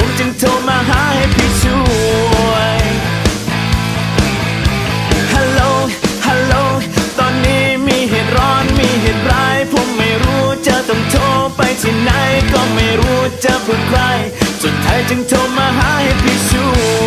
ผมจึงโทรมาหาให้พี่ช่วย ฮัลโหล ฮัลโหล ตอนนี้มีเหตุร้อน มีเหตุร้าย ผมไม่รู้จะต้องโทรไปที่ไหน ก็ไม่รู้จะพูดใคร สุดท้ายจึงโทรมาหาให้พี่ช่วย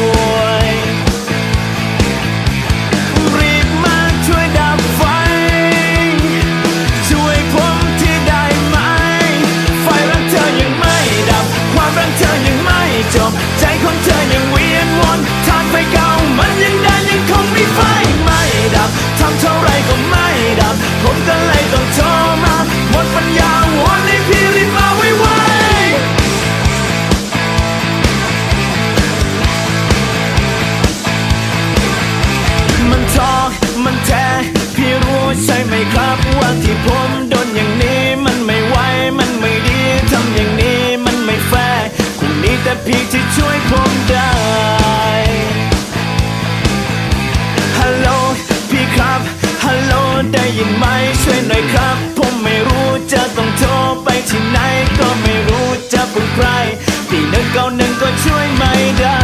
ใช่ไหมครับว่าที่ผมโดนอย่างนี้มันไม่ไหวมันไม่ดีทำอย่างนี้มันไม่แฟร์คงมีแต่พี่ที่ช่วยผมได้ฮัลโหลพี่ครับฮัลโหลได้ยินไหมช่วยหน่อยครับ ผมไม่รู้จะต้องโทรไปที่ไหน ก็ไม่รู้จะพึ่งใครพี่นึ่งเก้าหนึ่งก็ช่วยไม่ได้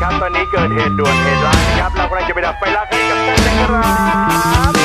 ครับ ตอนนี้เกิดเหตุด่วนเหตุร้ายนะครับ เรากำลังจะไปดับไฟลักคดีกับเต้นนะครับ